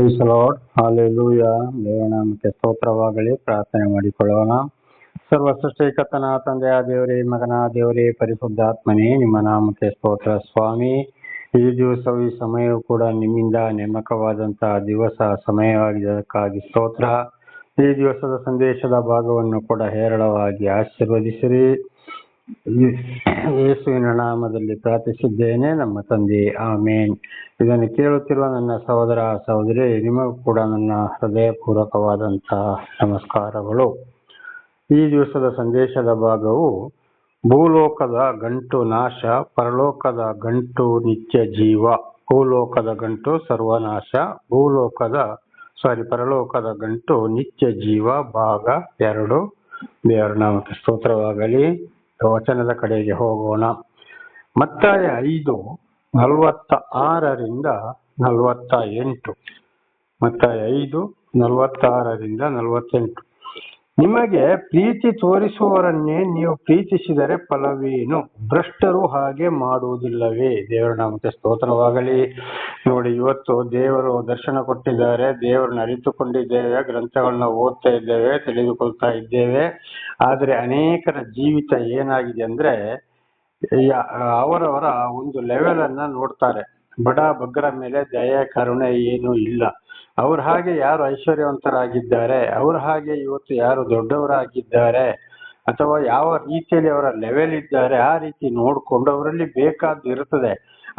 Price lord ದೇವನಾಮಕ್ಕೆ ಸ್ತೋತ್ರವಾಗಲಿ. ಪ್ರಾರ್ಥನೆ ಮಾಡಿಕೊಳ್ಳೋಣ. ಸರ್ವ ಸೃಷ್ಟಿಕರ್ತನ ತಂದೆಯ ದೇವರೇ, ಮಗನ ದೇವರೇ, ಪರಿಶುದ್ಧಾತ್ಮನೇ, ನಿಮ್ಮ ನಾಮಕ್ಕೆ ಸ್ತೋತ್ರ. ಸ್ವಾಮಿ, ಈ ದಿವಸವು ಈ ಸಮಯವು ಕೂಡ ನಿಮ್ಮಿಂದ ನೇಮಕವಾದಂತಹ ದಿವಸ ಸಮಯವಾಗಿದ್ದಕ್ಕಾಗಿ ಸ್ತೋತ್ರ. ಈ ದಿವಸದ ಸಂದೇಶದ ಭಾಗವನ್ನು ಕೂಡ ಹೇರಳವಾಗಿ ಆಶೀರ್ವದಿಸಿರಿ. ಯೇಸುವಿನ ನಾಮದಲ್ಲಿ ಪ್ರಾರ್ಥಿಸಿದ್ದೇನೆ, ನಮ್ಮ ತಂದೆ, ಆಮೇನ್. ಇದನ್ನು ಕೇಳುತ್ತಿರುವ ನನ್ನ ಸಹೋದರ ಸಹೋದರಿ, ನಿಮಗೂ ಕೂಡ ನನ್ನ ಹೃದಯಪೂರ್ವಕವಾದಂತಹ ನಮಸ್ಕಾರಗಳು. ಈ ದಿವಸದ ಸಂದೇಶದ ಭಾಗವು, ಭೂಲೋಕದ ಗಂಟು ನಾಶ, ಪರಲೋಕದ ಗಂಟು ನಿತ್ಯ ಜೀವ. ಭೂಲೋಕದ ಗಂಟು ಸರ್ವನಾಶ, ಭೂಲೋಕದ ಸಾರಿ ಪರಲೋಕದ ಗಂಟು ನಿತ್ಯ ಜೀವ, ಭಾಗ ಎರಡು. ದೇವರ ನಾಮಕ್ಕೆ ಸ್ತೋತ್ರವಾಗಲಿ. ವಚನದ ಕಡೆಗೆ ಹೋಗೋಣ. ಮತ್ತಾಯ ಐದು ನಲವತ್ತ ಆರರಿಂದ ನಲವತ್ತ ಎಂಟು ಮತ್ತಾಯ ಐದು ನಲವತ್ತಾರರಿಂದ ನಲವತ್ತೆಂಟು. ನಿಮಗೆ ಪ್ರೀತಿ ತೋರಿಸುವವರನ್ನೇ ನೀವು ಪ್ರೀತಿಸಿದರೆ ಫಲವೇನು? ಭ್ರಷ್ಟರು ಹಾಗೆ ಮಾಡುವುದಿಲ್ಲವೇ? ದೇವರ ನಾಮಕ್ಕೆ ಸ್ತೋತ್ರವಾಗಲಿ. ನೋಡಿ, ಇವತ್ತು ದೇವರು ದರ್ಶನ ಕೊಟ್ಟಿದ್ದಾರೆ. ದೇವರನ್ನ ಅರಿತುಕೊಂಡಿದ್ದೇವೆ. ಗ್ರಂಥಗಳನ್ನ ಓದ್ತಾ ಇದ್ದೇವೆ, ತಿಳಿದುಕೊಳ್ತಾ ಇದ್ದೇವೆ. ಆದರೆ ಅನೇಕರ ಜೀವಿತ ಏನಾಗಿದೆ ಅಂದ್ರೆ ಅವರವರ ಒಂದು ಲೆವೆಲ್ ಅನ್ನ ನೋಡ್ತಾರೆ. ಬಡ ಬಗ್ಗರ ಮೇಲೆ ದಯ, ಕರುಣೆ ಏನು ಇಲ್ಲ. ಅವ್ರ ಹಾಗೆ ಯಾರು ಐಶ್ವರ್ಯವಂತರಾಗಿದ್ದಾರೆ, ಅವ್ರ ಹಾಗೆ ಇವತ್ತು ಯಾರು ದೊಡ್ಡವರಾಗಿದ್ದಾರೆ, ಅಥವಾ ಯಾವ ರೀತಿಯಲ್ಲಿ ಅವರ ಲೆವೆಲ್ ಇದ್ದಾರೆ, ಆ ರೀತಿ ನೋಡಿಕೊಂಡು ಅವರಲ್ಲಿ ಬೇಕಾದ್ದು ಇರುತ್ತದೆ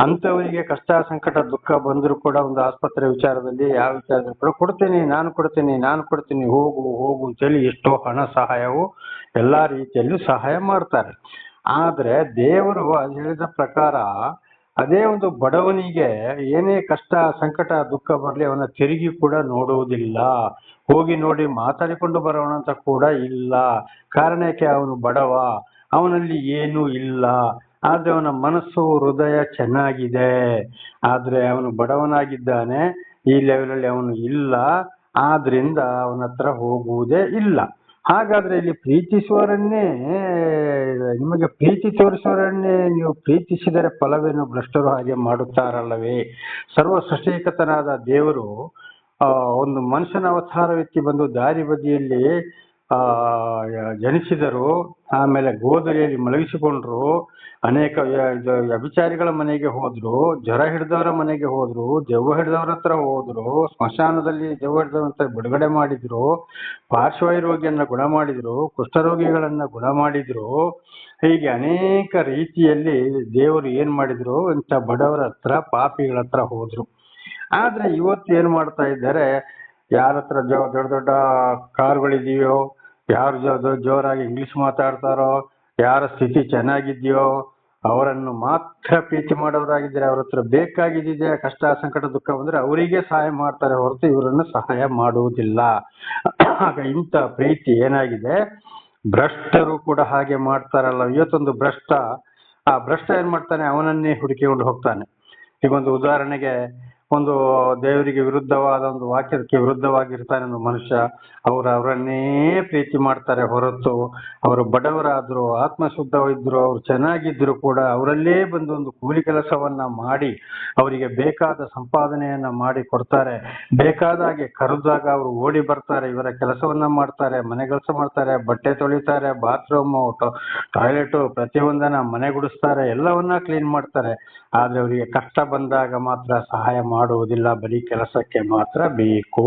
ಅಂಥವರಿಗೆ ಕಷ್ಟ, ಸಂಕಟ, ದುಃಖ ಬಂದರೂ ಕೂಡ ಒಂದು ಆಸ್ಪತ್ರೆ ವಿಚಾರದಲ್ಲಿ ಯಾವ ವಿಚಾರದಲ್ಲಿ ಕೂಡ ಕೊಡ್ತೀನಿ, ನಾನು ಕೊಡ್ತೀನಿ ನಾನು ಕೊಡ್ತೀನಿ, ಹೋಗು ಹೋಗು ಅಂತೇಳಿ ಎಷ್ಟೋ ಹಣ ಸಹಾಯವು ಎಲ್ಲ ರೀತಿಯಲ್ಲೂ ಸಹಾಯ ಮಾಡ್ತಾರೆ. ಆದರೆ ದೇವರು ಹೇಳಿದ ಪ್ರಕಾರ ಅದೇ ಒಂದು ಬಡವನಿಗೆ ಏನೇ ಕಷ್ಟ, ಸಂಕಟ, ದುಃಖ ಬರಲಿ ಅವನ ತಿರುಗಿ ಕೂಡ ನೋಡುವುದಿಲ್ಲ. ಹೋಗಿ ನೋಡಿ ಮಾತಾಡಿಕೊಂಡು ಬರೋಣ ಅಂತ ಕೂಡ ಇಲ್ಲ. ಕಾರಣಕ್ಕೆ ಅವನು ಬಡವ. ಅವನಲ್ಲಿ ಏನೂ ಇಲ್ಲ. ಆದರೆ ಅವನ ಮನಸ್ಸು, ಹೃದಯ ಚೆನ್ನಾಗಿದೆ. ಆದರೆ ಅವನು ಬಡವನಾಗಿದ್ದಾನೆ. ಈ ಲೆವೆಲಲ್ಲಿ ಅವನು ಇಲ್ಲ. ಆದ್ರಿಂದ ಅವನ ಹತ್ರ ಹೋಗುವುದೇ ಇಲ್ಲ. ಹಾಗಾದ್ರೆ ಇಲ್ಲಿ ಪ್ರೀತಿಸುವವರನ್ನೇ, ನಿಮಗೆ ಪ್ರೀತಿ ತೋರಿಸುವರನ್ನೇ ನೀವು ಪ್ರೀತಿಸಿದರೆ ಫಲವೇನು ಭ್ರಷ್ಟರು ಹಾಗೆ ಮಾಡುತ್ತಾರಲ್ಲವೇ? ಸರ್ವ ಸೃಷ್ಟಿಕತನಾದ ದೇವರು ಒಂದು ಮನುಷ್ಯನ ಅವತಾರವೆತ್ತಿ ಬಂದು ದಾರಿ ಬದಿಯಲ್ಲಿ, ಆ, ಜನಿಸಿದರು, ಆಮೇಲೆ ಗೋದರಿಯಲ್ಲಿ ಮಲಗಿಸಿಕೊಂಡ್ರು ಅನೇಕ ವ್ಯಭಿಚಾರಿಗಳ ಮನೆಗೆ ಹೋದ್ರು, ಜ್ವರ ಹಿಡಿದವರ ಮನೆಗೆ ಹೋದ್ರು, ದೆವ್ವ ಹಿಡಿದವರ ಹತ್ರ ಹೋದ್ರು, ಸ್ಮಶಾನದಲ್ಲಿ ದೆವ್ವ ಹಿಡಿದವ್ರ ಬಿಡುಗಡೆ ಮಾಡಿದ್ರು ಪಾರ್ಶ್ವವಾಯು ಗುಣ ಮಾಡಿದ್ರು, ಕುಷ್ಠರೋಗಿಗಳನ್ನ ಗುಣ ಮಾಡಿದ್ರು. ಹೀಗೆ ಅನೇಕ ರೀತಿಯಲ್ಲಿ ದೇವರು ಏನ್ ಮಾಡಿದ್ರು, ಇಂಥ ಬಡವರ ಹತ್ರ, ಪಾಪಿಗಳ ಹತ್ರ ಹೋದ್ರು. ಆದ್ರೆ ಇವತ್ತು ಏನ್ ಮಾಡ್ತಾ ಇದ್ದಾರೆ, ಯಾರ ಹತ್ರ ದೊಡ್ಡ ದೊಡ್ಡ ಕಾರುಗಳಿದೆಯೋ, ಯಾರು ಜೋರಾಗಿ ಇಂಗ್ಲಿಷ್ ಮಾತಾಡ್ತಾರೋ ಯಾರ ಸ್ಥಿತಿ ಚೆನ್ನಾಗಿದೆಯೋ ಅವರನ್ನು ಮಾತ್ರ ಪ್ರೀತಿ ಮಾಡೋರಾಗಿದ್ದಾರೆ ಅವ್ರ ಹತ್ರ ಬೇಕಾಗಿದ್ದಿದೆ, ಕಷ್ಟ, ಸಂಕಟ, ದುಃಖ ಬಂದ್ರೆ ಅವರಿಗೆ ಸಹಾಯ ಮಾಡ್ತಾರೆ ಹೊರತು ಇವರನ್ನು ಸಹಾಯ ಮಾಡುವುದಿಲ್ಲ. ಆಗ ಇಂಥ ಪ್ರೀತಿ ಏನಾಗಿದೆ? ಭ್ರಷ್ಟರು ಕೂಡ ಹಾಗೆ ಮಾಡ್ತಾರಲ್ಲ, ಇವತ್ತೊಂದು ಭ್ರಷ್ಟ, ಆ ಭ್ರಷ್ಟ ಏನ್ ಮಾಡ್ತಾನೆ? ಅವನನ್ನೇ ಹುಡುಕಿಕೊಂಡು ಹೋಗ್ತಾನೆ. ಈಗೊಂದು ಉದಾಹರಣೆಗೆ ಒಂದು ದೇವರಿಗೆ ವಿರುದ್ಧವಾದ ಒಂದು ವಾಕ್ಯಕ್ಕೆ ವಿರುದ್ಧವಾಗಿರ್ತಾನೆ ಒಂದು ಮನುಷ್ಯ. ಅವರು ಅವರನ್ನೇ ಪ್ರೀತಿ ಮಾಡ್ತಾರೆ ಹೊರತು ಅವರು ಬಡವರಾದ್ರು, ಆತ್ಮಶುದ್ಧವಿದ್ರು, ಅವರು ಚೆನ್ನಾಗಿದ್ರು ಕೂಡ ಅವರಲ್ಲೇ ಬಂದು ಒಂದು ಕೂಲಿ ಕೆಲಸವನ್ನ ಮಾಡಿ, ಅವರಿಗೆ ಬೇಕಾದ ಸಂಪಾದನೆಯನ್ನ ಮಾಡಿ ಕೊಡ್ತಾರೆ. ಬೇಕಾದ ಹಾಗೆ ಕರೆದಾಗ ಅವರು ಓಡಿ ಬರ್ತಾರೆ, ಇವರ ಕೆಲಸವನ್ನ ಮಾಡ್ತಾರೆ, ಮನೆ ಕೆಲಸ ಮಾಡ್ತಾರೆ, ಬಟ್ಟೆ ತೊಳಿತಾರೆ ಬಾತ್ರೂಮ್ ಟಾಯ್ಲೆಟ್ ಪ್ರತಿಯೊಂದನ್ನ ಮನೆ ಗುಡಿಸ್ತಾರೆ ಎಲ್ಲವನ್ನ ಕ್ಲೀನ್ ಮಾಡ್ತಾರೆ. ಆದ್ರೆ ಅವರಿಗೆ ಕಷ್ಟ ಬಂದಾಗ ಮಾತ್ರ ಸಹಾಯ ಮಾಡುವುದಿಲ್ಲ, ಬರೀ ಕೆಲಸಕ್ಕೆ ಮಾತ್ರ ಬೇಕು.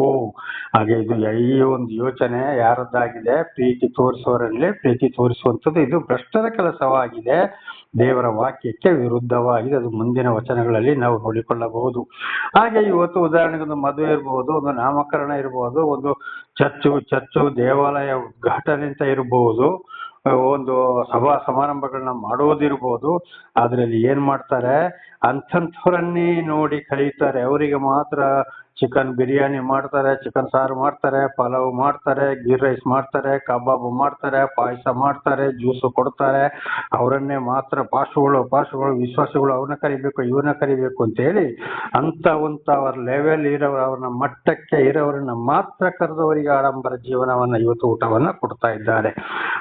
ಹಾಗೆ ಇದು ಈ ಒಂದು ಯೋಚನೆ ಯಾರದ್ದಾಗಿದೆ? ಪ್ರೀತಿ ತೋರಿಸುವವರಲ್ಲಿ ಪ್ರೀತಿ ತೋರಿಸುವಂಥದ್ದು ಇದು ಭ್ರಷ್ಟರ ಕೆಲಸವಾಗಿದೆ. ದೇವರ ವಾಕ್ಯಕ್ಕೆ ವಿರುದ್ಧವಾಗಿದೆ. ಅದು ಮುಂದಿನ ವಚನಗಳಲ್ಲಿ ನಾವು ನೋಡಿಕೊಳ್ಳಬಹುದು. ಹಾಗೆ ಇವತ್ತು ಉದಾಹರಣೆಗೆ ಒಂದು ಮದುವೆ ಇರಬಹುದು ಒಂದು ನಾಮಕರಣ ಇರಬಹುದು ಒಂದು ಚರ್ಚು ಚರ್ಚು, ದೇವಾಲಯ ಉದ್ಘಾಟನೆ ಅಂತ ಇರಬಹುದು ಒಂದು ಸಭಾ ಸಮಾರಂಭಗಳನ್ನ ಮಾಡೋದಿರ್ಬೋದು ಅದರಲ್ಲಿ ಏನ್ ಮಾಡ್ತಾರೆ? ಅಂಥವ್ರನ್ನೇ ನೋಡಿ ಕಲಿತಾರೆ. ಅವರಿಗೆ ಮಾತ್ರ ಚಿಕನ್ ಬಿರಿಯಾನಿ ಮಾಡ್ತಾರೆ ಚಿಕನ್ ಸಾರು ಮಾಡ್ತಾರೆ, ಪಲಾವ್ ಮಾಡ್ತಾರೆ ಗೀ ರೈಸ್ ಮಾಡ್ತಾರೆ, ಕಬಾಬ್ ಮಾಡ್ತಾರೆ, ಪಾಯಸ ಮಾಡ್ತಾರೆ ಜ್ಯೂಸು ಕೊಡ್ತಾರೆ. ಅವರನ್ನೇ ಮಾತ್ರ ಪಾಶುಗಳು ಪಾಶುಗಳು ವಿಶ್ವಾಸಗಳು ಅವ್ರನ್ನ ಕರಿಬೇಕು, ಇವ್ರನ್ನ ಕರಿಬೇಕು ಅಂತ ಹೇಳಿ ಅಂತ ಒಂದು ಅವ್ರ ಲೆವೆಲ್ ಇರೋರು ಅವ್ರನ್ನ ಮಟ್ಟಕ್ಕೆ ಇರೋರನ್ನ ಮಾತ್ರ ಕರೆದವರಿಗೆ ಆಡಂಬರ ಜೀವನವನ್ನ ಇವತ್ತು ಊಟವನ್ನ ಕೊಡ್ತಾ ಇದ್ದಾರೆ.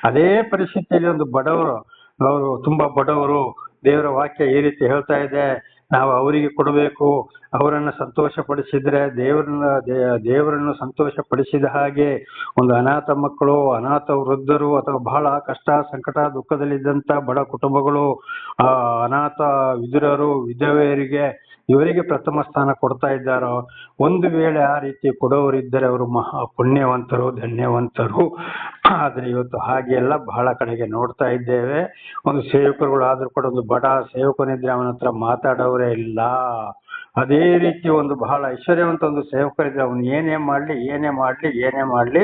ಅದೇ ಪರಿಸ್ಥಿತಿಯಲ್ಲಿ ಒಂದು ಬಡವರು, ಅವರು ತುಂಬಾ ಬಡವರು ದೇವರ ವಾಕ್ಯ ಈ ರೀತಿ ಹೇಳ್ತಾ ಇದೆ, ನಾವು ಅವರಿಗೆ ಕೊಡಬೇಕು, ಅವರನ್ನು ಸಂತೋಷ ಪಡಿಸಿದ್ರೆ ದೇವರನ್ನ ದೇವರನ್ನು ಸಂತೋಷ ಪಡಿಸಿದ ಹಾಗೆ ಒಂದು ಅನಾಥ ಮಕ್ಕಳು, ಅನಾಥ ವೃದ್ಧರು ಅಥವಾ ಬಹಳ ಕಷ್ಟ, ಸಂಕಟ ದುಃಖದಲ್ಲಿದ್ದಂತ ಬಡ ಕುಟುಂಬಗಳು ಅನಾಥ ವಿದುರರು, ವಿಧವೆಯರಿಗೆ ಇವರಿಗೆ ಪ್ರಥಮ ಸ್ಥಾನ ಕೊಡ್ತಾ ಇದ್ದಾರೋ? ಒಂದು ವೇಳೆ ಆ ರೀತಿ ಕೊಡೋರಿದ್ದರೆ ಅವರು ಮಹಾ ಪುಣ್ಯವಂತರು, ಧನ್ಯವಂತರು. ಆದ್ರೆ ಇವತ್ತು ಹಾಗೆ ಎಲ್ಲ ಬಹಳ ಕಡೆಗೆ ನೋಡ್ತಾ ಇದ್ದೇವೆ. ಒಂದು ಸೇವಕರುಗಳು ಆದ್ರೂ ಕೂಡ ಒಂದು ಬಡ ಸೇವಕನಿದ್ರೆ ಅವನ ಹತ್ರ ಮಾತಾಡೋರೇ ಇಲ್ಲ. ಅದೇ ರೀತಿ ಒಂದು ಬಹಳ ಐಶ್ವರ್ಯವಂತ ಒಂದು ಸೇವಕರಿದ್ರೆ ಅವನು ಏನೇ ಮಾಡ್ಲಿ ಏನೇ ಮಾಡ್ಲಿ ಏನೇ ಮಾಡ್ಲಿ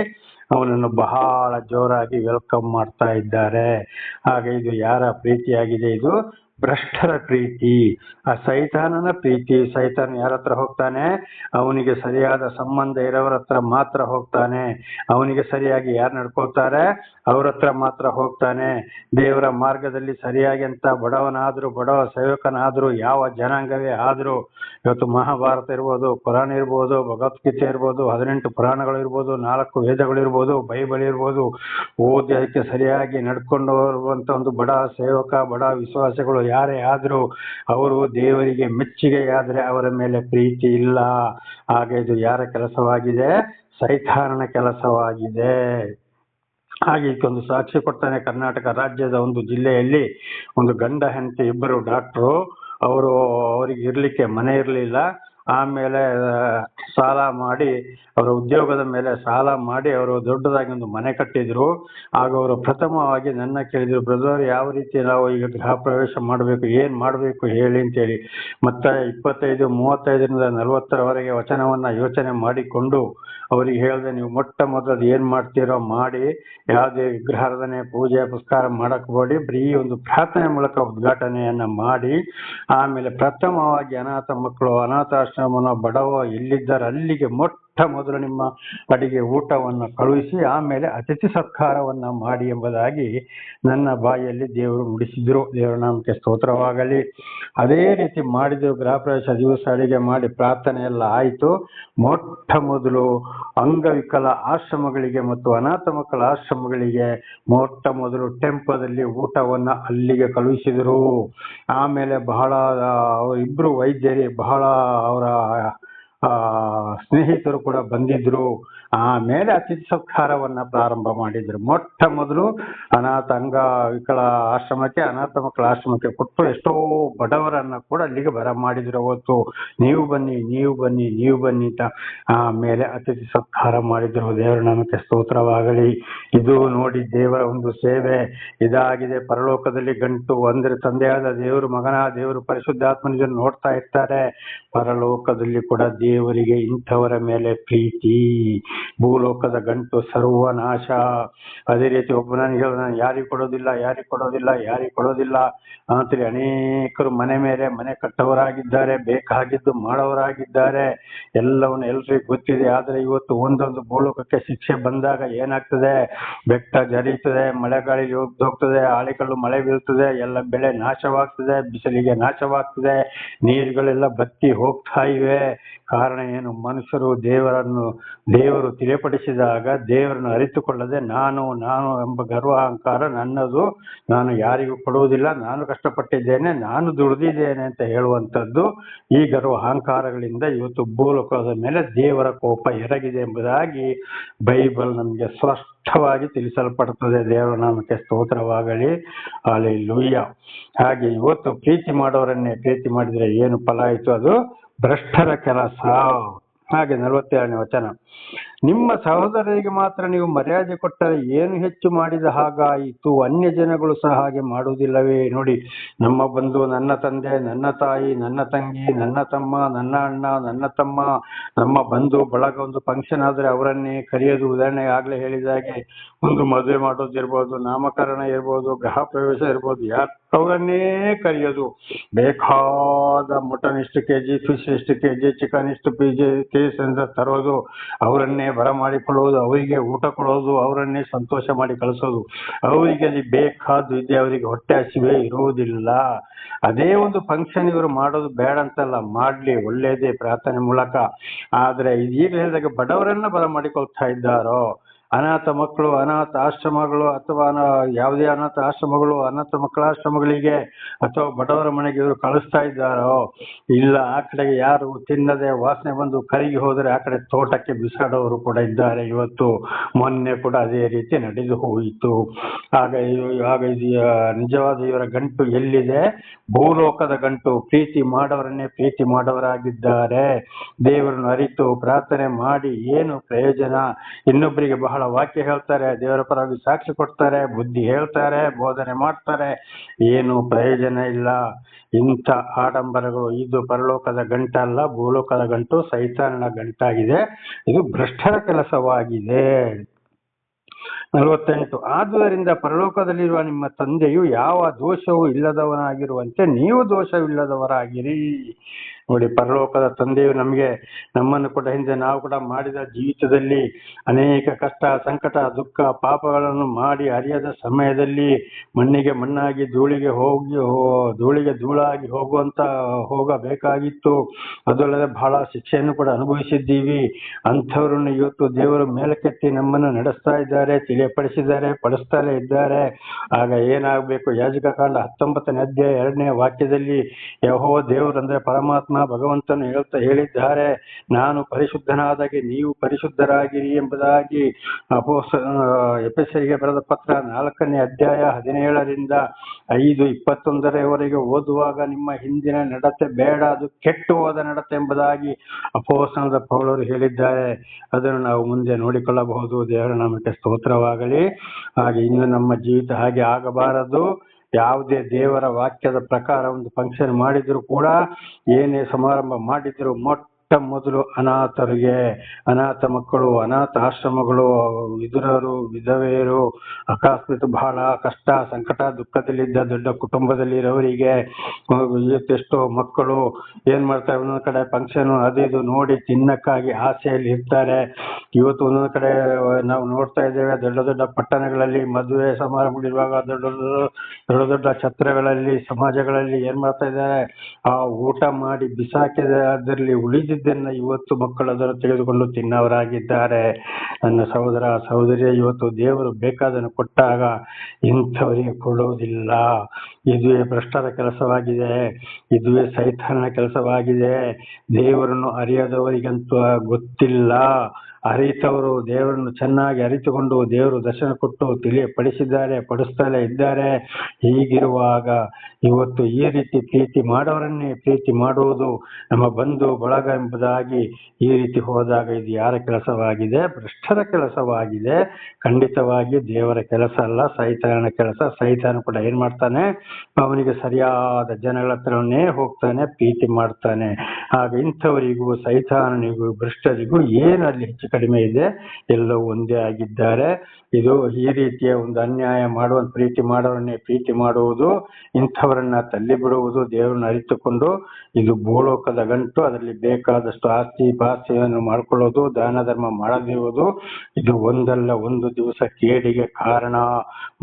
ಅವನನ್ನು ಬಹಳ ಜೋರಾಗಿ ವೆಲ್ಕಮ್ ಮಾಡ್ತಾ ಇದ್ದಾರೆ. ಹಾಗೆ ಇದು ಯಾರ ಪ್ರೀತಿಯಾಗಿದೆ? ಇದು ಭ್ರಷ್ಟರ ಪ್ರೀತಿ. ಆ ಸೈತಾನನ ಪ್ರೀತಿ. ಸೈತಾನ ಯಾರ ಹತ್ರ ಹೋಗ್ತಾನೆ? ಅವನಿಗೆ ಸರಿಯಾದ ಸಂಬಂಧ ಇರೋರ ಹತ್ರ ಮಾತ್ರ ಹೋಗ್ತಾನೆ. ಅವನಿಗೆ ಸರಿಯಾಗಿ ಯಾರು ನಡ್ಕೊಳ್ತಾರೆ ಅವ್ರ ಹತ್ರ ಮಾತ್ರ ಹೋಗ್ತಾನೆ. ದೇವರ ಮಾರ್ಗದಲ್ಲಿ ಸರಿಯಾಗಿ ಅಂತ ಬಡವನಾದ್ರೂ, ಬಡವ ಸೇವಕನಾದ್ರೂ, ಯಾವ ಜನಾಂಗವೇ ಆದ್ರೂ, ಇವತ್ತು ಮಹಾಭಾರತ ಇರ್ಬೋದು ಪುರಾಣ ಇರ್ಬೋದು, ಭಗವದ್ಗೀತೆ ಇರ್ಬೋದು, ಹದಿನೆಂಟು ಪುರಾಣಗಳು ಇರ್ಬೋದು, ನಾಲ್ಕು ವೇದಗಳು ಇರ್ಬೋದು, ಬೈಬಲ್ ಇರ್ಬೋದು, ಓದಿ ಅದಕ್ಕೆ ಸರಿಯಾಗಿ ನಡ್ಕೊಂಡು ಬರುವಂತ ಒಂದು ಬಡ ಸೇವಕ, ಬಡ ವಿಶ್ವಾಸಗಳು ಯಾರೇ ಆದ್ರೂ, ಅವರು ದೇವರಿಗೆ ಮೆಚ್ಚುಗೆ ಆದ್ರೆ ಅವರ ಮೇಲೆ ಪ್ರೀತಿ ಇಲ್ಲ. ಹಾಗೆ ಇದು ಯಾರ ಕೆಲಸವಾಗಿದೆ? ಸೈತಾನನ ಕೆಲಸವಾಗಿದೆ. ಹಾಗೆ ಇದಕ್ಕೊಂದು ಸಾಕ್ಷಿ ಕೊಡ್ತಾನೆ ಕರ್ನಾಟಕ ರಾಜ್ಯದ ಒಂದು ಜಿಲ್ಲೆಯಲ್ಲಿ ಒಂದು ಗಂಡ ಹೆಂಡತಿ ಇಬ್ಬರು ಡಾಕ್ಟ್ರು ಅವರು ಅವರಿಗೆ ಇರಲಿಕ್ಕೆ ಮನೆ ಇರಲಿಲ್ಲ. ಆಮೇಲೆ ಸಾಲ ಮಾಡಿ ಅವರ ಉದ್ಯೋಗದ ಮೇಲೆ ಸಾಲ ಮಾಡಿ ಅವರು ದೊಡ್ಡದಾಗಿ ಒಂದು ಮನೆ ಕಟ್ಟಿದ್ರು. ಆಗ ಅವರು ಪ್ರಥಮವಾಗಿ ನನ್ನ ಕೇಳಿದ್ರು, ಬ್ರದರ್, ಯಾವ ರೀತಿ ನಾವು ಈಗ ಗೃಹ ಪ್ರವೇಶ ಮಾಡಬೇಕು, ಏನ್ ಮಾಡಬೇಕು ಹೇಳಿ ಅಂತೇಳಿ. ಮತ್ತೆ ಇಪ್ಪತ್ತೈದು, ಮೂವತ್ತೈದರಿಂದ ನಲವತ್ತರವರೆಗೆ ವಚನವನ್ನ ಯೋಚನೆ ಮಾಡಿಕೊಂಡು ಅವರಿಗೆ ಹೇಳಿದೆ, ನೀವು ಮೊಟ್ಟ ಮೊದಲು ಏನು ಮಾಡ್ತೀರೋ ಮಾಡಿ, ಯಾವುದೇ ವಿಗ್ರಹಾರಾಧನೆ, ಪೂಜೆ, ಪುಸ್ಕಾರ ಮಾಡಕ್ ಹೋಗಿ ಬರೀ ಒಂದು ಪ್ರಾರ್ಥನೆ ಮೂಲಕ ಉದ್ಘಾಟನೆಯನ್ನ ಮಾಡಿ. ಆಮೇಲೆ ಪ್ರಥಮವಾಗಿ ಅನಾಥ ಮಕ್ಕಳು ಅನಾಥಾಶ್ರಮನ ಬಡವ ಎಲ್ಲಿದ್ದಾರೆ ಅಲ್ಲಿಗೆ ಮೊಟ್ಟ ಮೊದಲು ನಿಮ್ಮ ಅಡಿಗೆ ಊಟವನ್ನು ಕಳುಹಿಸಿ, ಆಮೇಲೆ ಅತಿಥಿ ಸತ್ಕಾರವನ್ನ ಮಾಡಿ ಎಂಬುದಾಗಿ ನನ್ನ ಬಾಯಿಯಲ್ಲಿ ದೇವರು ನುಡಿಸಿದ್ರು. ದೇವರ ನಾಮಕ್ಕೆ ಸ್ತೋತ್ರವಾಗಲಿ. ಅದೇ ರೀತಿ ಮಾಡಿದೆವು ಗೃಹ ಪ್ರವೇಶ ದಿವಸ ಅಡಿಗೆ ಮಾಡಿ ಪ್ರಾರ್ಥನೆ ಎಲ್ಲ ಆಯಿತು. ಮೊಟ್ಟ ಮೊದಲು ಅಂಗವಿಕಲ ಆಶ್ರಮಗಳಿಗೆ ಮತ್ತು ಅನಾಥ ಮಕ್ಕಳ ಆಶ್ರಮಗಳಿಗೆ ಮೊಟ್ಟ ಮೊದಲು ಟೆಂಪದಲ್ಲಿ ಊಟವನ್ನು ಅಲ್ಲಿಗೆ ಕಳುಹಿಸಿದರು. ಆಮೇಲೆ ಬಹಳ ಅವರಿಬ್ಬರು ವೈದ್ಯರಿ ಬಹಳ ಅವರ ಸ್ನೇಹಿತರು ಕೂಡ ಬಂದಿದ್ರು. ಆಮೇಲೆ ಅತಿಥಿ ಸತ್ಕಾರವನ್ನ ಪ್ರಾರಂಭ ಮಾಡಿದ್ರು. ಮೊಟ್ಟ ಮೊದಲು ಅನಾಥ ಅಂಗ ವಿಕಳ ಆಶ್ರಮಕ್ಕೆ, ಅನಾಥ ಮಕ್ಕಳ ಆಶ್ರಮಕ್ಕೆ ಕೊಟ್ಟು ಎಷ್ಟೋ ಬಡವರನ್ನ ಕೂಡ ಅಲ್ಲಿಗೆ ಬರ ಮಾಡಿದ್ರು ಅವತ್ತು. ನೀವು ಬನ್ನಿ ನೀವು ಬನ್ನಿ ನೀವು ಬನ್ನಿ ಅಂತ ಆಮೇಲೆ ಅತಿಥಿ ಸತ್ಕಾರ ಮಾಡಿದ್ರು. ದೇವರ ನಾಮಕ್ಕೆ ಸ್ತೋತ್ರವಾಗಲಿ. ಇದು ನೋಡಿ ದೇವರ ಒಂದು ಸೇವೆ. ಇದಾಗಿದೆ. ಪರಲೋಕದಲ್ಲಿ ಗಂಟು ಅಂದ್ರೆ ತಂದೆಯಾದ ದೇವರು ಮಗನ ದೇವರು ಪರಿಶುದ್ಧಾತ್ಮನಿಗೆ ನೋಡ್ತಾ ಇರ್ತಾರೆ. ಪರಲೋಕದಲ್ಲಿ ಕೂಡ ದೇವರಿಗೆ ಇಂಥವರ ಮೇಲೆ ಪ್ರೀತಿ. ಭೂಲೋಕದ ಗಂಟು ಸರ್ವನಾಶ. ಅದೇ ರೀತಿ ಒಬ್ಬ ನನಗೆ ನಾನು ಯಾರಿಗೂ ಕೊಡೋದಿಲ್ಲ ಯಾರಿಗೂ ಕೊಡೋದಿಲ್ಲ ಯಾರಿಗೂ ಕೊಡೋದಿಲ್ಲ. ಅಂತೇಳಿ ಅನೇಕರು ಮನೆ ಮೇಲೆ ಮನೆ ಕಟ್ಟವರಾಗಿದ್ದಾರೆ, ಬೇಕಾಗಿದ್ದು ಮಾಡೋರಾಗಿದ್ದಾರೆ ಎಲ್ಲವನ್ನು ಎಲ್ರಿಗೂ ಗೊತ್ತಿದೆ. ಆದರೆ ಇವತ್ತು ಒಂದೊಂದು ಭೂಲೋಕಕ್ಕೆ ಶಿಕ್ಷೆ ಬಂದಾಗ ಏನಾಗ್ತದೆ? ಬೆಟ್ಟ ಜರೀತದೆ, ಮಳೆಗಾಳಿ ಹೋಗ್ತದೆ ಆಳಿಗಳು ಮಳೆ ಬೀಳ್ತದೆ, ಎಲ್ಲ ಬೆಳೆ ನಾಶವಾಗ್ತದೆ, ಬಿಸಿಲಿಗೆ ನಾಶವಾಗ್ತದೆ, ನೀರುಗಳೆಲ್ಲ ಬತ್ತಿ ಹೋಗ್ತಾ ಇವೆ. ಕಾರಣ ಏನು? ಮನುಷ್ಯರು ದೇವರನ್ನು, ದೇವರು ತಿಳಿಪಡಿಸಿದಾಗ ದೇವರನ್ನು ಅರಿತುಕೊಳ್ಳದೆ ನಾನು ನಾನು ಎಂಬ ಗರ್ವ ಅಹಂಕಾರ ನನ್ನದು, ನಾನು ಯಾರಿಗೂ ಕೊಡುವುದಿಲ್ಲ, ನಾನು ಕಷ್ಟಪಟ್ಟಿದ್ದೇನೆ, ನಾನು ದುಡಿದಿದ್ದೇನೆ ಅಂತ ಹೇಳುವಂಥದ್ದು ಈ ಗರ್ವ ಅಹಂಕಾರಗಳಿಂದ ಇವತ್ತು ಭೂಲೋಕದ ಮೇಲೆ ದೇವರ ಕೋಪ ಎರಗಿದೆ ಎಂಬುದಾಗಿ ಬೈಬಲ್ ನಮಗೆ ಸ್ಪಷ್ಟವಾಗಿ ತಿಳಿಸಲ್ಪಡುತ್ತದೆ ದೇವರ ನಾಮಕ್ಕೆ ಸ್ತೋತ್ರವಾಗಲಿ. ಅಲ್ಲಿ ಲೂಯ್ಯ ಹಾಗೆ ಇವತ್ತು ಪ್ರೀತಿ ಮಾಡೋರನ್ನೇ ಪ್ರೀತಿ ಮಾಡಿದರೆ ಏನು ಫಲ ಆಯಿತು ಅದು? ಭ್ರಷ್ಟರ ಕೆಲಸ. ಹಾಗೆ ನಲವತ್ತೇಳನೇ ವಚನ. ನಿಮ್ಮ ಸಹೋದರರಿಗೆ ಮಾತ್ರ ನೀವು ಮರ್ಯಾದೆ ಕೊಟ್ಟರೆ ಏನು ಹೆಚ್ಚು ಮಾಡಿದ ಹಾಗಾಯಿತು? ಅನ್ಯ ಜನಗಳು ಸಹ ಹಾಗೆ ಮಾಡುವುದಿಲ್ಲವೇ? ನೋಡಿ, ನಮ್ಮ ಬಂಧು, ನನ್ನ ತಂದೆ, ನನ್ನ ತಾಯಿ, ನನ್ನ ತಂಗಿ, ನನ್ನ ತಮ್ಮ, ನನ್ನ ಅಣ್ಣ, ನನ್ನ ತಮ್ಮ, ನಮ್ಮ ಬಂಧು, ಬಳಗ ಒಂದು ಫಂಕ್ಷನ್ ಆದ್ರೆ ಅವರನ್ನೇ ಕರೆಯೋದು ಉದಾಹರಣೆ ಆಗ್ಲೇ ಹೇಳಿದಾಗೆ ಒಂದು ಮದುವೆ ಮಾಡೋದಿರ್ಬೋದು ನಾಮಕರಣ ಇರ್ಬೋದು, ಗೃಹ ಪ್ರವೇಶ ಇರ್ಬೋದು, ಯಾರು ಅವರನ್ನೇ ಕರೆಯೋದು? ಬೇಕಾದ ಮಟನ್ ಇಷ್ಟು ಕೆ ಜಿ ಫಿಶ್ ಇಷ್ಟು ಕೆ ಜಿ ಚಿಕನ್ ಇಷ್ಟು ಪಿಜಿ ಕೇಸ್ ಅಂತ ತರೋದು ಅವರನ್ನೇ ಬರಮಾಡಿಕೊಳ್ಳೋದು ಅವರಿಗೆ ಊಟ ಕೊಡೋದು ಅವರನ್ನೇ ಸಂತೋಷ ಮಾಡಿ ಕಳಿಸೋದು. ಅವರಿಗೆ ಅಲ್ಲಿ ಬೇಕಾದ್ದು ಇದೆ ಅವರಿಗೆ ಹೊಟ್ಟೆ ಹಸಿವೆ ಇರುವುದಿಲ್ಲ. ಅದೇ ಒಂದು ಫಂಕ್ಷನ್ ಇವರು ಮಾಡೋದು ಬೇಡ ಅಂತಲ್ಲ, ಮಾಡ್ಲಿ ಒಳ್ಳೆಯದೇ ಪ್ರಾರ್ಥನೆ ಮೂಲಕ. ಆದರೆ ಈಗ ಹೇಳಿದಾಗ ಬಡವರನ್ನ ಬರ ಮಾಡಿಕೊಳ್ತಾ ಇದ್ದಾರೋ? ಅನಾಥ ಮಕ್ಕಳು, ಅನಾಥ ಆಶ್ರಮಗಳು ಅಥವಾ ಯಾವುದೇ ಅನಾಥ ಆಶ್ರಮಗಳು, ಅನಾಥ ಮಕ್ಕಳ ಆಶ್ರಮಗಳಿಗೆ ಅಥವಾ ಬಡವರ ಮನೆಗೆ ಇವರು ಕಳಿಸ್ತಾ ಇದ್ದಾರೋ? ಇಲ್ಲ, ಆ ಕಡೆಗೆ ಯಾರು ತಿನ್ನದೆ ವಾಸನೆ ಬಂದು ಕರಿಗೆ ಹೋದರೆ ಆ ಕಡೆ ತೋಟಕ್ಕೆ ಬಿಸಾಡೋರು ಕೂಡ ಇದ್ದಾರೆ. ಇವತ್ತು ಮೊನ್ನೆ ಕೂಡ ಅದೇ ರೀತಿ ನಡೆದು ಹೋಯಿತು. ಆಗ ಆಗ ನಿಜವಾದ ಇವರ ಗಂಟು ಎಲ್ಲಿದೆ? ಭೂಲೋಕದ ಗಂಟು. ಪ್ರೀತಿ ಮಾಡವರನ್ನೇ ಪ್ರೀತಿ ಮಾಡವರಾಗಿದ್ದಾರೆ ದೇವರನ್ನು ಅರಿತು ಪ್ರಾರ್ಥನೆ ಮಾಡಿ ಏನು ಪ್ರಯೋಜನ? ಇನ್ನೊಬ್ಬರಿಗೆ ಬಹಳ ವಾಕ್ಯ ಹೇಳ್ತಾರೆ, ದೇವರ ಪರವಾಗಿ ಸಾಕ್ಷಿ ಕೊಡ್ತಾರೆ, ಬುದ್ಧಿ ಹೇಳ್ತಾರೆ, ಬೋಧನೆ ಮಾಡ್ತಾರೆ. ಏನು ಪ್ರಯೋಜನ ಇಲ್ಲ. ಇಂಥ ಆಡಂಬರಗಳು, ಇದು ಪರಲೋಕದ ಗಂಟಲ್ಲ, ಭೂಲೋಕದ ಗಂಟು, ಸೈತಾನನ ಗಂಟಾಗಿದೆ. ಇದು ಭ್ರಷ್ಟರ ಕೆಲಸವಾಗಿದೆ. ನಲವತ್ತೆಂಟು, ಆದುದರಿಂದ ಪರಲೋಕದಲ್ಲಿರುವ ನಿಮ್ಮ ತಂದೆಯು ಯಾವ ದೋಷವೂ ಇಲ್ಲದವನಾಗಿರುವಂತೆ ನೀವು ದೋಷವಿಲ್ಲದವರಾಗಿರಿ. ನೋಡಿ, ಪರಲೋಕದ ತಂದೆಯು ನಮಗೆ ನಮ್ಮನ್ನು ಕೂಡ ಹಿಂದೆ ನಾವು ಕೂಡ ಮಾಡಿದ ಜೀವಿತದಲ್ಲಿ ಅನೇಕ ಕಷ್ಟ, ಸಂಕಟ, ದುಃಖ, ಪಾಪಗಳನ್ನು ಮಾಡಿ ಅರಿಯದ ಸಮಯದಲ್ಲಿ ಮಣ್ಣಿಗೆ ಮಣ್ಣಾಗಿ ಧೂಳಿಗೆ ಹೋಗಿ ಧೂಳಿಗೆ ಧೂಳಾಗಿ ಹೋಗುವಂತ ಹೋಗಬೇಕಾಗಿತ್ತು. ಅದಲ್ಲದೆ ಬಹಳ ಶಿಕ್ಷೆಯನ್ನು ಕೂಡ ಅನುಭವಿಸಿದ್ದೀವಿ. ಅಂಥವ್ರನ್ನು ಇವತ್ತು ದೇವರು ಮೇಲಕ್ಕೆತ್ತಿ ನಮ್ಮನ್ನು ನಡೆಸ್ತಾ ಇದ್ದಾರೆ, ತಿಳಿಯಪಡಿಸಿದ್ದಾರೆ, ಪಡಿಸ್ತಾನೆ ಇದ್ದಾರೆ. ಆಗ ಏನಾಗಬೇಕು? ಯಾಜಕ ಕಾಂಡ ಹತ್ತೊಂಬತ್ತನೇ ಅಧ್ಯಾಯ ಎರಡನೇ ವಾಕ್ಯದಲ್ಲಿ ಯಹೋ ದೇವರು ಅಂದ್ರೆ ಪರಮಾತ್ಮ ಭಗವಂತನು ಹೇಳುತ್ತಾ ಹೇಳಿದ್ದಾರೆ, ನಾನು ಪರಿಶುದ್ಧನಾದಾಗೆ ನೀವು ಪರಿಶುದ್ಧರಾಗಿರಿ ಎಂಬುದಾಗಿ ಅಪೋಸ್ ಎಪಿಸರಿಗೆ ಬರೆದ ಪತ್ರ ನಾಲ್ಕನೇ ಅಧ್ಯಾಯ ಹದಿನೇಳರಿಂದ ಐದು ಇಪ್ಪತ್ತೊಂದರವರೆಗೆ ಓದುವಾಗ ನಿಮ್ಮ ಹಿಂದಿನ ನಡತೆ ಬೇಡ, ಅದು ಕೆಟ್ಟು ಹೋದ ನಡತೆ ಎಂಬುದಾಗಿ ಅಪೋಸನದ ಪೌಳರು ಹೇಳಿದ್ದಾರೆ. ಅದನ್ನು ನಾವು ಮುಂದೆ ನೋಡಿಕೊಳ್ಳಬಹುದು. ದೇವರ ನಮಗೆ ಸ್ತೋತ್ರವಾಗಲಿ. ಹಾಗೆ ಇನ್ನು ನಮ್ಮ ಜೀವಿತ ಹಾಗೆ ಆಗಬಾರದು. ಯಾವುದೇ ದೇವರ ವಾಕ್ಯದ ಪ್ರಕಾರ ಒಂದು ಫಂಕ್ಷನ್ ಮಾಡಿದ್ರು ಕೂಡ ಏನೇ ಸಮಾರಂಭ ಮಾಡಿದ್ರು ಮೊಟ್ಟ ಮೊದಲು ಅನಾಥರಿಗೆ, ಅನಾಥ ಮಕ್ಕಳು, ಅನಾಥ ಆಶ್ರಮಗಳು ವಿಧುರರು ವಿಧವೆಯರು, ಅಕಸ್ಮಾತ್ ಬಹಳ ಕಷ್ಟ, ಸಂಕಟ, ದುಃಖದಲ್ಲಿದ್ದ ದೊಡ್ಡ ಕುಟುಂಬದಲ್ಲಿರೋರಿಗೆ ಎಷ್ಟೋ ಮಕ್ಕಳು ಏನ್ ಮಾಡ್ತಾರೆ, ಒಂದೊಂದು ಕಡೆ ಫಂಕ್ಷನ್ ಅದು ಇದು ನೋಡಿ ತಿನ್ನಕ್ಕಾಗಿ ಆಸೆಯಲ್ಲಿ ಇರ್ತಾರೆ. ಇವತ್ತು ಒಂದೊಂದು ಕಡೆ ನಾವು ನೋಡ್ತಾ ಇದ್ದೇವೆ, ದೊಡ್ಡ ದೊಡ್ಡ ಪಟ್ಟಣಗಳಲ್ಲಿ ಮದುವೆ ಸಮಾರಂಭಗಳಿರುವಾಗ ದೊಡ್ಡ ದೊಡ್ಡ ದೊಡ್ಡ ದೊಡ್ಡ ಛತ್ರಗಳಲ್ಲಿ, ಸಮಾಜಗಳಲ್ಲಿ ಏನ್ ಮಾಡ್ತಾ ಇದ್ದಾರೆ, ಆ ಊಟ ಮಾಡಿ ಬಿಸಾಕಿದ ಅದರಲ್ಲಿ ಉಳಿದಿದ್ದನ್ನ ಇವತ್ತು ಮಕ್ಕಳು ಅದನ್ನು ತೆಗೆದುಕೊಂಡು ತಿನ್ನವರಾಗಿದ್ದಾರೆ. ನನ್ನ ಸಹೋದರ ಸಹೋದರಿಯ ಇವತ್ತು ದೇವರು ಬೇಕಾದನ್ನು ಕೊಟ್ಟಾಗ ಇಂಥವರಿಗೆ ಕೊಡುವುದಿಲ್ಲ ಇದುವೇ ಭ್ರಷ್ಟರ ಕೆಲಸವಾಗಿದೆ. ಇದುವೇ ಸೈತಾನನ ಕೆಲಸವಾಗಿದೆ. ದೇವರನ್ನು ಅರಿಯದವರಿಗಂತೂ ಗೊತ್ತಿಲ್ಲ. ಅರಿತವರು ದೇವರನ್ನು ಚೆನ್ನಾಗಿ ಅರಿತುಕೊಂಡು ದೇವರು ದರ್ಶನ ಕೊಟ್ಟು ತಿಳಿಯಪಡಿಸಿದ್ದಾರೆ, ಪಡಿಸ್ತಲೇ ಇದ್ದಾರೆ. ಹೀಗಿರುವಾಗ ಇವತ್ತು ಈ ರೀತಿ ಪ್ರೀತಿ ಮಾಡೋರನ್ನೇ ಪ್ರೀತಿ ಮಾಡುವುದು ನಮ್ಮ ಬಂಧು ಬಳಗ ಎಂಬುದಾಗಿ ಈ ರೀತಿ ಹೋದಾಗ ಇದು ಯಾರ ಕೆಲಸವಾಗಿದೆ? ಭ್ರಷ್ಟರ ಕೆಲಸವಾಗಿದೆ. ಖಂಡಿತವಾಗಿ ದೇವರ ಕೆಲಸ ಅಲ್ಲ, ಸೈತಾನನ ಕೆಲಸ. ಸೈತಾನ ಕೂಡ ಏನ್ ಮಾಡ್ತಾನೆ? ಅವನಿಗೆ ಸರಿಯಾದ ಜನಗಳ ಹತ್ರನೇ ಹೋಗ್ತಾನೆ, ಪ್ರೀತಿ ಮಾಡ್ತಾನೆ. ಆಗ ಇಂಥವರಿಗೂ ಸೈತಾನನಿಗೂ ಭ್ರಷ್ಟರಿಗೂ ಏನಲ್ಲಿ ಹೆಚ್ಚು ಕಡಿಮೆ ಇದೆ? ಎಲ್ಲವೂ ಒಂದೇ ಆಗಿದ್ದಾರೆ. ಇದು ಈ ರೀತಿಯ ಒಂದು ಅನ್ಯಾಯ ಮಾಡುವ, ಪ್ರೀತಿ ಮಾಡೋರನ್ನೇ ಪ್ರೀತಿ ಮಾಡುವುದು, ಇಂಥವರನ್ನ ತಳ್ಳಿ ಬಿಡುವುದು ದೇವರನ್ನ ಅರಿತುಕೊಂಡು ಇದು ಭೂಲೋಕದ ಗಂಟು, ಅದರಲ್ಲಿ ಬೇಕಾದಷ್ಟು ಆಸ್ತಿ ಪಾಸ್ತಿಯನ್ನು ಮಾಡಿಕೊಳ್ಳೋದು, ದಾನ ಧರ್ಮ ಮಾಡದಿರುವುದು, ಇದು ಒಂದಲ್ಲ ಒಂದು ದಿವಸ ಕೇಡಿಗೆ ಕಾರಣ.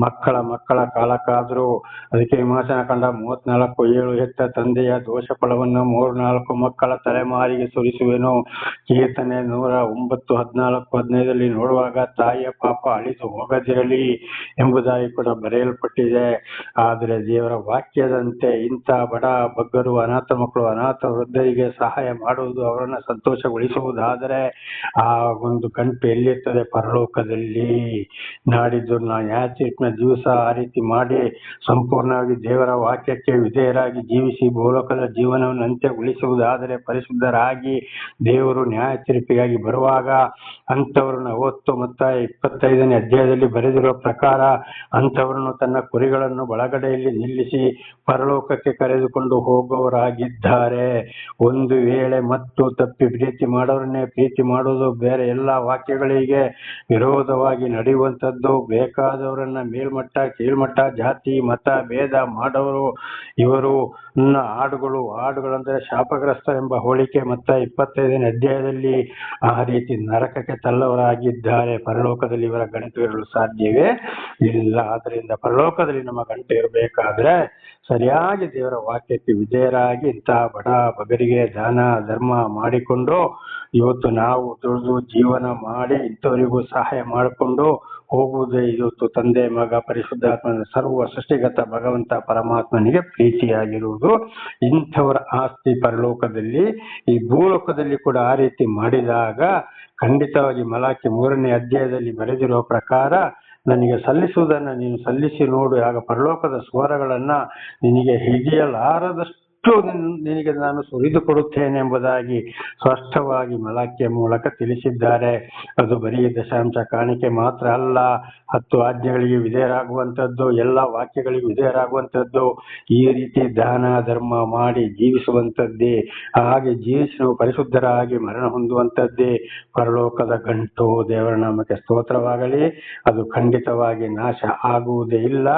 ಮಕ್ಕಳ ಮಕ್ಕಳ ಕಾಲಕ್ಕಾದರೂ ಅದಕ್ಕೆ ವಿಮೋಚನ ಕಂಡ ಮೂವತ್ನಾಲ್ಕು ಏಳು ಹೆತ್ತ ತಂದೆಯ ದೋಷ ಫಲವನ್ನು ಮೂರ್ನಾಲ್ಕು ಮಕ್ಕಳ ತಲೆಮಾರಿಗೆ ಸುರಿಸುವೆನು. ಕೀರ್ತನೆ ನೂರ ಒಂಬತ್ತು, ಹದಿನಾಲ್ಕು, ಹದಿನೈದರಲ್ಲಿ ನೋಡುವಾಗ ತಾಯಿಯ ಪಾಪ ಅಳಿದು ಹೋಗದಿರಲಿ ಎಂಬುದಾಗಿ ಕೂಡ ಬರೆಯಲ್ಪಟ್ಟಿದೆ. ಆದರೆ ದೇವರ ವಾಕ್ಯದಂತೆ ಇಂಥ ಬಡ ಬಗ್ಗರು ಅನಾಥ ಮಕ್ಕಳು, ಅನಾಥ ವೃದ್ಧರಿಗೆ ಸಹಾಯ ಮಾಡುವುದು ಅವರನ್ನ ಸಂತೋಷಗೊಳಿಸುವುದಾದರೆ ಆ ಒಂದು ಗಂಟು ಎಲ್ಲಿರ್ತದೆ ಪರಲೋಕದಲ್ಲಿ? ನಾಡಿದ್ದು ನಾ ನ್ಯಾಯತೀರ್ಪಿನ ದಿವಸ ಆ ರೀತಿ ಮಾಡಿ ಸಂಪೂರ್ಣವಾಗಿ ದೇವರ ವಾಕ್ಯಕ್ಕೆ ವಿಧೇಯರಾಗಿ ಜೀವಿಸಿ ಭೂಲೋಕದ ಜೀವನವನ್ನು ಅಂತ್ಯಗೊಳಿಸುವುದಾದರೆ ಪರಿಶುದ್ಧರಾಗಿ ದೇವರು ನ್ಯಾಯ ತೀರ್ಪಿಗಾಗಿ ಬರುವಾಗ ಅಂಥವ್ರನ್ನ ಅವತ್ತು ಮತ್ತ ಇಪ್ಪತ್ತೈದನೇ ಅಧ್ಯಾಯದಲ್ಲಿ ಬರೆದಿರುವ ಪ್ರಕಾರ ಅಂಥವರನ್ನು ತನ್ನ ಕುರಿಗಳನ್ನು ಬಳಗಡೆಯಲ್ಲಿ ನಿಲ್ಲಿಸಿ ಪರಲೋಕಕ್ಕೆ ಕರೆದುಕೊಂಡು ಹೋಗುವವರಾಗಿದ್ದಾರೆ. ಒಂದು ವೇಳೆ ಮತ್ತು ತಪ್ಪಿ ಪ್ರೀತಿ ಮಾಡೋರನ್ನೇ ಪ್ರೀತಿ ಮಾಡುವುದು ಬೇರೆ ಎಲ್ಲ ವಾಕ್ಯಗಳಿಗೆ ವಿರೋಧವಾಗಿ ನಡೆಯುವಂಥದ್ದು. ಬೇಕಾದವರನ್ನ ಮೇಲ್ಮಟ್ಟ, ಕೀಳ್ಮಟ್ಟ, ಜಾತಿ, ಮತ, ಭೇದ ಮಾಡೋರು ಇವರು. ಹಾಡುಗಳು, ಹಾಡುಗಳಂದ್ರೆ ಶಾಪಗ್ರಸ್ತರೆಂಬ ಹೋಳಿಕೆ ಮತ್ತ ಇಪ್ಪತ್ತೈದನೇ ಅಧ್ಯಾಯದಲ್ಲಿ ಆ ರೀತಿ ನರಕಕ್ಕೆ ತಳ್ಳವರಾಗಿದ್ದಾರೆ ಪರಲೋಕದಲ್ಲಿ ಇವರ ಗಂಟು ಇರಲು ಸಾಧ್ಯವೇ? ಇಲ್ಲ, ಆದ್ರಿಂದ ಪರಲೋಕದಲ್ಲಿ ನಮ್ಮ ಗಂಟೆ ಇರಬೇಕಾದ್ರೆ ಸರಿಯಾಗಿ ದೇವರ ವಾಕ್ಯಕ್ಕೆ ವಿಧೇಯರಾಗಿ ಇಂತಹ ಬಡ ಬಗರಿಗೆ ದಾನ, ಧರ್ಮ ಮಾಡಿಕೊಂಡು ಇವತ್ತು ನಾವು ದುಡಿದು ಜೀವನ ಮಾಡಿ ಇಂಥವರಿಗೂ ಸಹಾಯ ಮಾಡಿಕೊಂಡು ಹೋಗುವುದೇ ಇವತ್ತು ತಂದೆ, ಮಗ, ಪರಿಶುದ್ಧಾತ್ಮನ ಸರ್ವ ಸೃಷ್ಟಿಗತ ಭಗವಂತ ಪರಮಾತ್ಮನಿಗೆ ಪ್ರೀತಿಯಾಗಿರುವುದು. ಇಂಥವರ ಆಸ್ತಿ ಪರಲೋಕದಲ್ಲಿ, ಈ ಭೂಲೋಕದಲ್ಲಿ ಕೂಡ ಆ ರೀತಿ ಮಾಡಿದಾಗ ಖಂಡಿತವಾಗಿ ಮಲಾಖಿ ಮೂರನೇ ಅಧ್ಯಾಯದಲ್ಲಿ ಬರೆದಿರುವ ಪ್ರಕಾರ ನನಗೆ ಸಲ್ಲಿಸುವುದನ್ನು ನೀನು ಸಲ್ಲಿಸಿ ನೋಡು. ಆಗ ಪರಲೋಕದ ಸ್ವರಗಳನ್ನು ನಿನಗೆ ಹಿಡಿಯಲಾರದಷ್ಟು ನಿನ್- ನಿನಗೆ ನಾನು ಸುರಿದು ಕೊಡುತ್ತೇನೆ ಎಂಬುದಾಗಿ ಸ್ಪಷ್ಟವಾಗಿ ಮಲಕ್ಕೆ ಮೂಲಕ ತಿಳಿಸಿದ್ದಾರೆ. ಅದು ಬರೀ ದಶಾಂಶ ಕಾಣಿಕೆ ಮಾತ್ರ ಅಲ್ಲ, ಹತ್ತು ಆಜ್ಞೆಗಳಿಗೆ ವಿಧೇಯರಾಗುವಂಥದ್ದು, ಎಲ್ಲ ವಾಕ್ಯಗಳಿಗೆ ವಿಧೇಯರಾಗುವಂಥದ್ದು. ಈ ರೀತಿ ದಾನ, ಧರ್ಮ ಮಾಡಿ ಜೀವಿಸುವಂಥದ್ದೇ, ಹಾಗೆ ಜೀವಿಸಿ ಪರಿಶುದ್ಧರಾಗಿ ಮರಣ ಹೊಂದುವಂಥದ್ದೇ. ಪರಲೋಕದ ಗಂಟು ದೇವರ ನಾಮಕ್ಕೆ ಸ್ತೋತ್ರವಾಗಲಿ. ಅದು ಖಂಡಿತವಾಗಿ ನಾಶ ಆಗುವುದೇ ಇಲ್ಲ.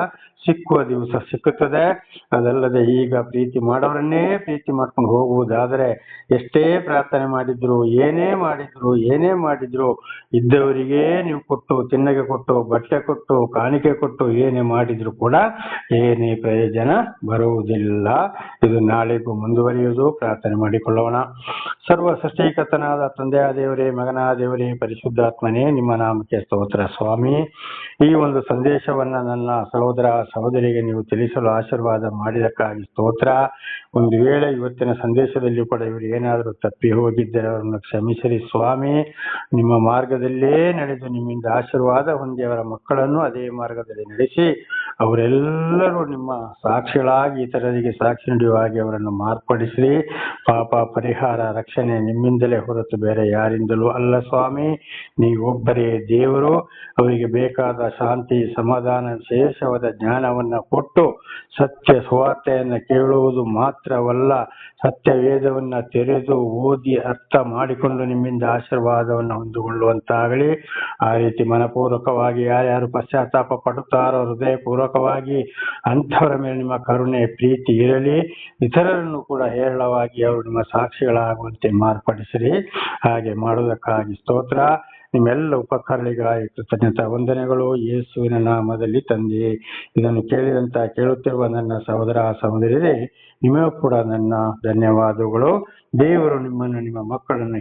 ಸಿಕ್ಕುವ ದಿವಸ ಸಿಕ್ಕುತ್ತದೆ. ಅದಲ್ಲದೆ ಈಗ ಪ್ರೀತಿ ಮಾಡೋರನ್ನೇ ಪ್ರೀತಿ ಮಾಡ್ಕೊಂಡು ಹೋಗುವುದಾದರೆ ಎಷ್ಟೇ ಪ್ರಾರ್ಥನೆ ಮಾಡಿದ್ರು, ಏನೇ ಮಾಡಿದ್ರು ಏನೇ ಮಾಡಿದ್ರು ಇದ್ದವರಿಗೆ ನೀವು ಕೊಟ್ಟು, ತಿನ್ನಗೆ ಕೊಟ್ಟು, ಬಟ್ಟೆ ಕೊಟ್ಟು, ಕಾಣಿಕೆ ಕೊಟ್ಟು ಏನೇ ಮಾಡಿದ್ರು ಕೂಡ ಏನೇ ಪ್ರಯೋಜನ ಬರುವುದಿಲ್ಲ. ಇದು ನಾಳೆಗೂ ಮುಂದುವರಿಯುವುದು. ಪ್ರಾರ್ಥನೆ ಮಾಡಿಕೊಳ್ಳೋಣ. ಸರ್ವ ಸೃಷ್ಟಿಕರ್ತನಾದ ತಂದೆಯ ದೇವರೇ ಮಗನ ದೇವರೇ ಪರಿಶುದ್ಧಾತ್ಮನೇ, ನಿಮ್ಮ ನಾಮಕ್ಕೆ ಸ್ತೋತ್ರ ಸ್ವಾಮಿ. ಈ ಒಂದು ಸಂದೇಶವನ್ನ ನನ್ನ ಸಹೋದರ ಸಹೋದರಿಗೆ ನೀವು ತಿಳಿಸಲು ಆಶೀರ್ವಾದ ಮಾಡಿದಕ್ಕಾಗಿ ಸ್ತೋತ್ರ. ಒಂದು ವೇಳೆ ಇವತ್ತಿನ ಸಂದೇಶದಲ್ಲಿ ಕೂಡ ಇವರು ಏನಾದರೂ ತಪ್ಪಿ ಹೋಗಿದ್ದರೆ ಅವರನ್ನು ಕ್ಷಮಿಸಿರಿ ಸ್ವಾಮಿ. ನಿಮ್ಮ ಮಾರ್ಗದಲ್ಲೇ ನಡೆದು ನಿಮ್ಮಿಂದ ಆಶೀರ್ವಾದ ಹೊಂದಿ ಅವರ ಮಕ್ಕಳನ್ನು ಅದೇ ಮಾರ್ಗದಲ್ಲಿ ನಡೆಸಿ ಅವರೆಲ್ಲರೂ ನಿಮ್ಮ ಸಾಕ್ಷಿಗಳಾಗಿ ಇತರರಿಗೆ ಸಾಕ್ಷಿ ನೀಡುವ ಹಾಗೆ ಅವರನ್ನು ಮಾರ್ಪಡಿಸಿರಿ. ಪಾಪ ಪರಿಹಾರ, ರಕ್ಷಣೆ ನಿಮ್ಮಿಂದಲೇ ಹೊರತು ಬೇರೆ ಯಾರಿಂದಲೂ ಅಲ್ಲ ಸ್ವಾಮಿ. ನೀವೊಬ್ಬರೇ ದೇವರು. ಅವರಿಗೆ ಬೇಕಾದ ಶಾಂತಿ, ಸಮಾಧಾನ, ವಿಶೇಷವಾದ ಜ್ಞಾನವನ್ನ ಕೊಟ್ಟು ಸತ್ಯ ಸುವಾರ್ತೆಯನ್ನ ಕೇಳುವುದು ಮಾತ್ರವಲ್ಲ ಸತ್ಯ ವೇದವನ್ನ ತೆರೆದು ಓದಿ ಅರ್ಥ ಮಾಡಿಕೊಂಡು ನಿಮ್ಮಿಂದ ಆಶೀರ್ವಾದವನ್ನು ಹೊಂದಿಕೊಳ್ಳುವಂತಾಗಲಿ. ಆ ರೀತಿ ಮನಪೂರ್ವಕವಾಗಿ ಯಾರ್ಯಾರು ಪಶ್ಚಾತ್ತಾಪ ಪಡುತ್ತಾರೋ ಹೃದಯಪೂರ್ವಕವಾಗಿ ಅಂಥವರ ಮೇಲೆ ನಿಮ್ಮ ಕರುಣೆ, ಪ್ರೀತಿ ಇರಲಿ. ಇತರರನ್ನು ಕೂಡ ಹೇರಳವಾಗಿ ಅವರು ನಿಮ್ಮ ಸಾಕ್ಷಿಗಳಾಗುವಂತೆ ಮಾರ್ಪಡಿಸಿರಿ. ಹಾಗೆ ಮಾಡುವುದಕ್ಕಾಗಿ ಸ್ತೋತ್ರ. ನಿಮ್ಮೆಲ್ಲ ಉಪಕಾರಗಳಿಗಾಗಿ ಕೃತಜ್ಞತಾ ವಂದನೆಗಳು ಯೇಸುವಿನ ನಾಮದಲ್ಲಿ ತಂದೆ. ಇದನ್ನು ಕೇಳಿದಂತ ಕೇಳುತ್ತಿರುವ ನನ್ನ ಸಹೋದರ ಸಹೋದರಿಯರೇ, ನಿಮಗೂ ಕೂಡ ನನ್ನ ಧನ್ಯವಾದಗಳು. ದೇವರು ನಿಮ್ಮನ್ನು ನಿಮ್ಮ ಮಕ್ಕಳನ್ನು